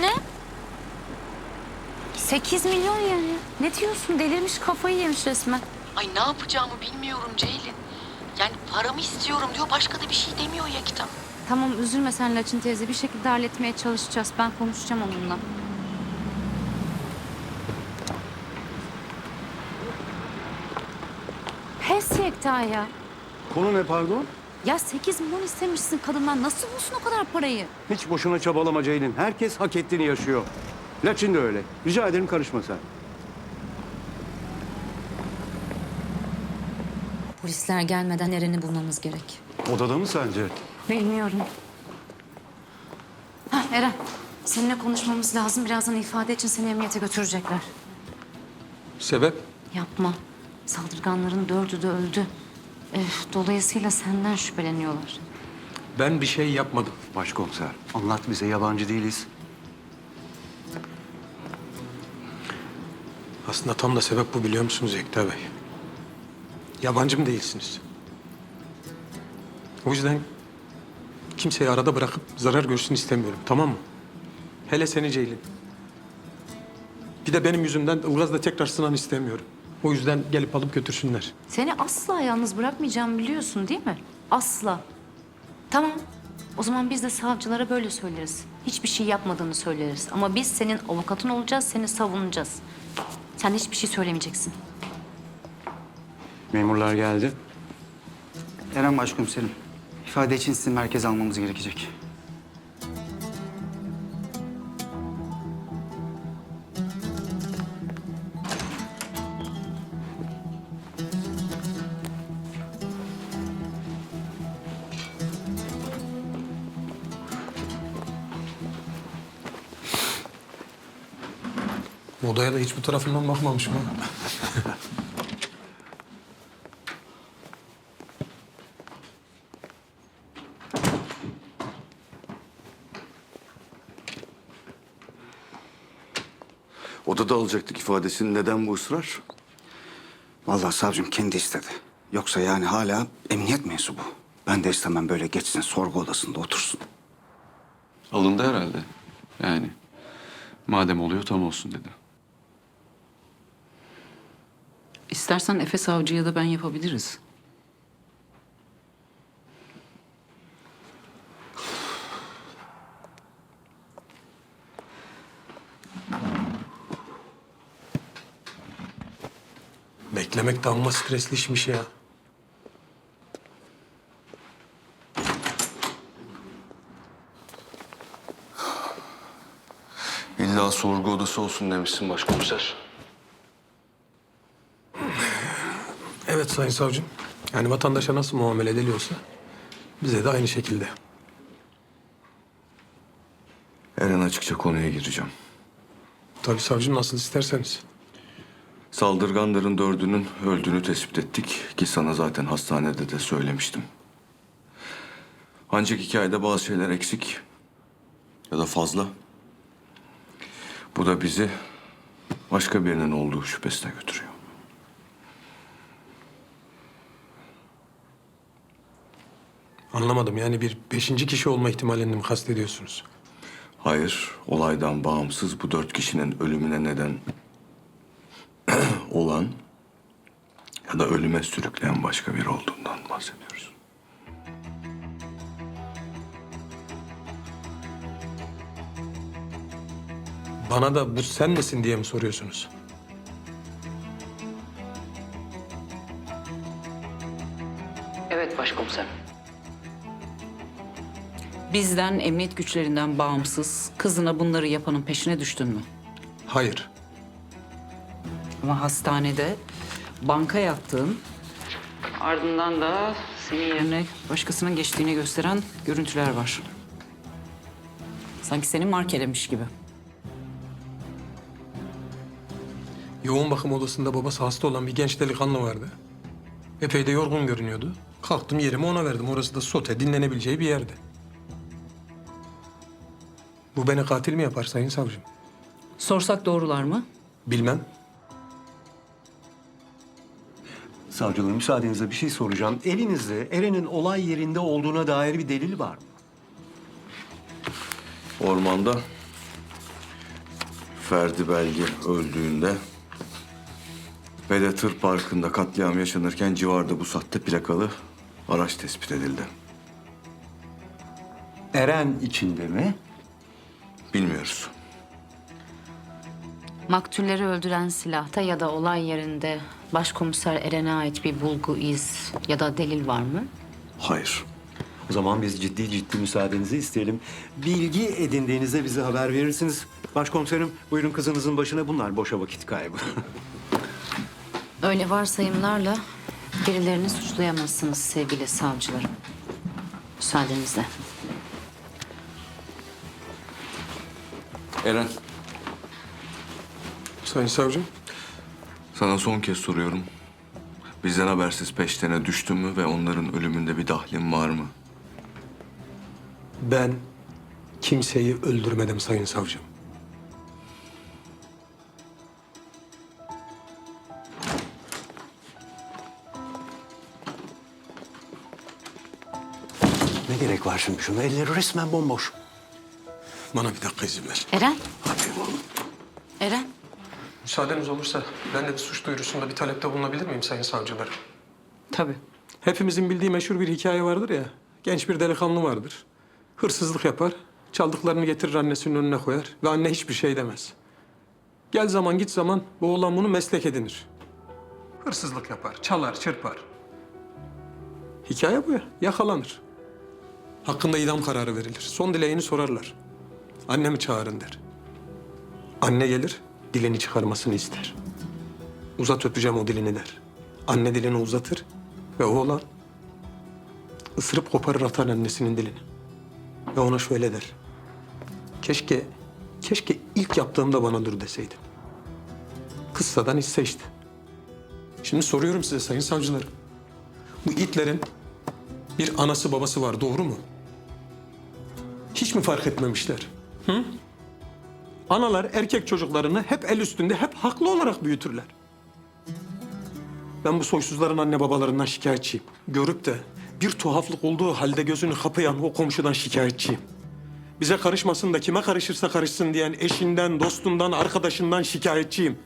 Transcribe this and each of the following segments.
Ne? 8 milyon yani. Ne diyorsun? Delirmiş kafayı yemiş resmen. Ay ne yapacağımı bilmiyorum Ceylin. Yani paramı istiyorum diyor başka da bir şey demiyor ya kitap. Tamam üzülme sen Laçın teyze. Bir şekilde halletmeye çalışacağız. Ben konuşacağım onunla. Pes Yekta ya. Konu ne pardon? Ya 8 milyon istemişsin kadından. Nasıl bulsun o kadar parayı? Hiç boşuna çabalama Ceylin. Herkes hak ettiğini yaşıyor. Laçin de öyle. Rica ederim karışma sen. Polisler gelmeden Eren'i bulmamız gerek. Odada mı sence? Bilmiyorum. Hah Eren. Seninle konuşmamız lazım. Birazdan ifade için seni emniyete götürecekler. Sebep? Yapma. Saldırganların dördü de öldü. Eh, dolayısıyla senden şüpheleniyorlar. Ben bir şey yapmadım. Başkomiser, anlat bize yabancı değiliz. Aslında tam da sebep bu biliyor musunuz Ekta Bey? Yabancı mı değilsiniz? O yüzden kimseyi arada bırakıp zarar görsün istemiyorum. Tamam mı? Hele seni Ceylin. Bir de benim yüzümden Uraz'la tekrar sınan istemiyorum. O yüzden gelip alıp götürsünler. Seni asla yalnız bırakmayacağımı biliyorsun değil mi? Asla. Tamam. O zaman biz de savcılara böyle söyleriz. Hiçbir şey yapmadığını söyleriz. Ama biz senin avukatın olacağız, seni savunacağız. Sen hiçbir şey söylemeyeceksin. Memurlar geldi. Eren Başkomiserim, ifade için sizi merkeze almamız gerekecek. Odaya da hiç bu tarafından bakmamışım ha. Odada alacaktık ifadesini. Neden bu ısrar? Vallahi savcım kendi istedi. Yoksa yani hala emniyet mensubu. Ben de istemem böyle geçsin sorgu odasında otursun. Alındı herhalde. Yani madem oluyor tam olsun dedi. İstersen Efe Savcı'ya da ben yapabiliriz. Beklemek de amma stresli işmiş ya. İlla sorgu odası olsun demişsin başkomiser. Evet Sayın Savcım. Yani vatandaşa nasıl muamele ediliyorsa bize de aynı şekilde. Eren açıkça konuya gireceğim. Tabii savcım nasıl isterseniz. Saldırganların dördünün öldüğünü tespit ettik ki sana zaten hastanede de söylemiştim. Ancak hikayede bazı şeyler eksik ya da fazla. Bu da bizi başka birinin olduğu şüphesine götürüyor. Anlamadım yani bir beşinci kişi olma ihtimalini mi kastediyorsunuz? Hayır, olaydan bağımsız bu dört kişinin ölümüne neden olan ya da ölüme sürükleyen başka biri olduğundan bahsediyoruz. Bana da bu sen misin diye mi soruyorsunuz? Bizden, emniyet güçlerinden bağımsız kızına bunları yapanın peşine düştün mü? Hayır. Ama hastanede banka yattığın... Ardından da senin yerine başkasının geçtiğini gösteren görüntüler var. Sanki seni markelemiş gibi. Yoğun bakım odasında babası hasta olan bir genç delikanlı vardı. Epey de yorgun görünüyordu. Kalktım yerimi ona verdim. Orası da sote dinlenebileceği bir yerdi. Bu beni katil mi yapar sayın savcım? Sorsak doğrular mı? Bilmem. Savcılığım müsaadenizle bir şey soracağım. Elinizde Eren'in olay yerinde olduğuna dair bir delil var mı? Ormanda Ferdi Belge öldüğünde ve de tır parkında katliam yaşanırken civarda bu sahte plakalı araç tespit edildi. Eren içinde mi? Bilmiyoruz. Maktulleri öldüren silahta ya da olay yerinde başkomiser Eren'e ait bir bulgu, iz ya da delil var mı? Hayır. O zaman biz ciddi ciddi müsaadenizi isteyelim. Bilgi edindiğinizde bize haber verirsiniz. Başkomiserim buyurun kızınızın başına bunlar boşa vakit kaybı. Öyle varsayımlarla birilerini suçlayamazsınız sevgili savcılarım. Müsaadenizle. Eren, Sayın savcım. sana son kez soruyorum. Bizden habersiz peşlerine düştün mü ve onların ölümünde bir dahlin var mı? Ben kimseyi öldürmedim sayın savcım. Ne gerek var şimdi şuna? Elleri resmen bomboş. Bana bir dakika izin ver. Eren. Eren. Müsaadeniz olursa ben de bir suç duyurusunda bir talepte bulunabilir miyim sayın savcılarım? Tabii. Hepimizin bildiği meşhur bir hikaye vardır ya. Genç bir delikanlı vardır. Hırsızlık yapar, çaldıklarını getirir annesinin önüne koyar ve anne hiçbir şey demez. Gel zaman git zaman bu oğlan bunu meslek edinir. Hırsızlık yapar, çalar, çırpar. Hikaye bu ya, yakalanır. Hakkında idam kararı verilir. Son dileğini sorarlar. Annemi çağırın der. Anne gelir, dilini çıkarmasını ister. Uzat öpeceğim o dilini der. Anne dilini uzatır ve oğlan ısırıp koparır atar annesinin dilini. Ve ona şöyle der. Keşke, keşke ilk yaptığımda bana dur deseydin. Kıssadan hisse işte. Şimdi soruyorum size sayın savcılarım. Bu itlerin bir anası babası var doğru mu? Hiç mi fark etmemişler? Hı? Analar erkek çocuklarını hep el üstünde, hep haklı olarak büyütürler. Ben bu soysuzların anne babalarından şikayetçiyim. Görüp de bir tuhaflık olduğu halde gözünü kapayan o komşudan şikayetçiyim. Bize karışmasın da kime karışırsa karışsın diyen eşinden, dostundan, arkadaşından şikayetçiyim.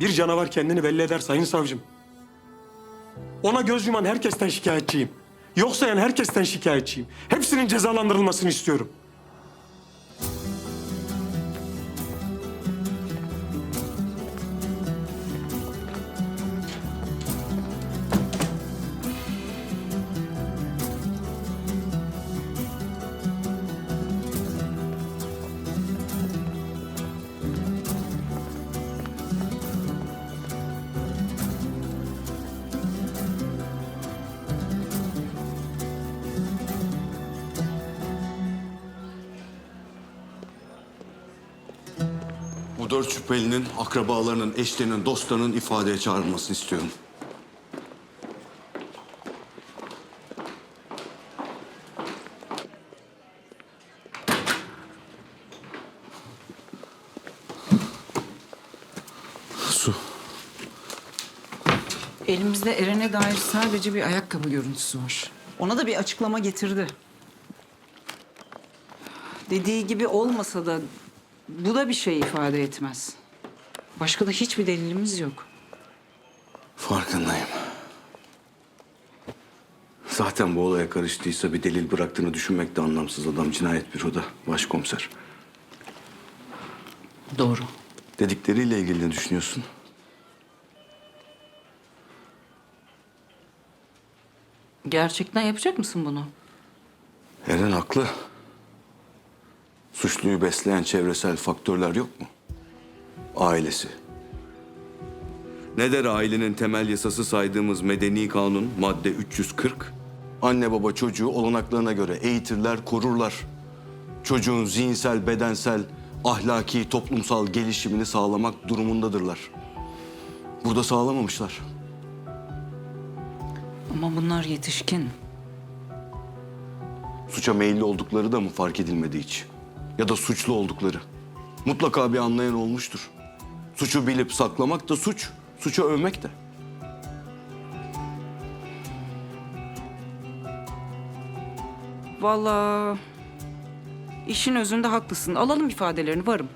Bir canavar kendini belli eder sayın savcım. Ona göz yuman herkesten şikayetçiyim. Yok sayan herkesten şikayetçiyim. Hepsinin cezalandırılmasını istiyorum. Dört şüphelinin akrabalarının, eşlerinin, dostlarının ifadeye çağrılmasını istiyorum. Su. Elimizde Eren'e dair sadece bir ayakkabı görüntüsü var. Ona da bir açıklama getirdi. Dediği gibi olmasa da bu da bir şey ifade etmez. Başka da hiçbir delilimiz yok. Farkındayım. Zaten bu olaya karıştıysa bir delil bıraktığını düşünmek de anlamsız adam. Cinayet büroda başkomiser. Doğru. Dedikleriyle ilgili ne düşünüyorsun? Gerçekten yapacak mısın bunu? Eren haklı. Suçluyu besleyen çevresel faktörler yok mu? Ailesi. Ne der ailenin temel yasası saydığımız medeni kanun madde 340? Anne baba çocuğu olanaklarına göre eğitirler, korurlar. Çocuğun zihinsel, bedensel, ahlaki, toplumsal gelişimini sağlamak durumundadırlar. Burada sağlamamışlar. Ama bunlar yetişkin. Suça meyilli oldukları da mı fark edilmedi hiç? Ya da suçlu oldukları? Mutlaka bir anlayan olmuştur. Suçu bilip saklamak da suç, suçu övmek de. Vallahi işin özünde haklısın. Alalım ifadelerini varım.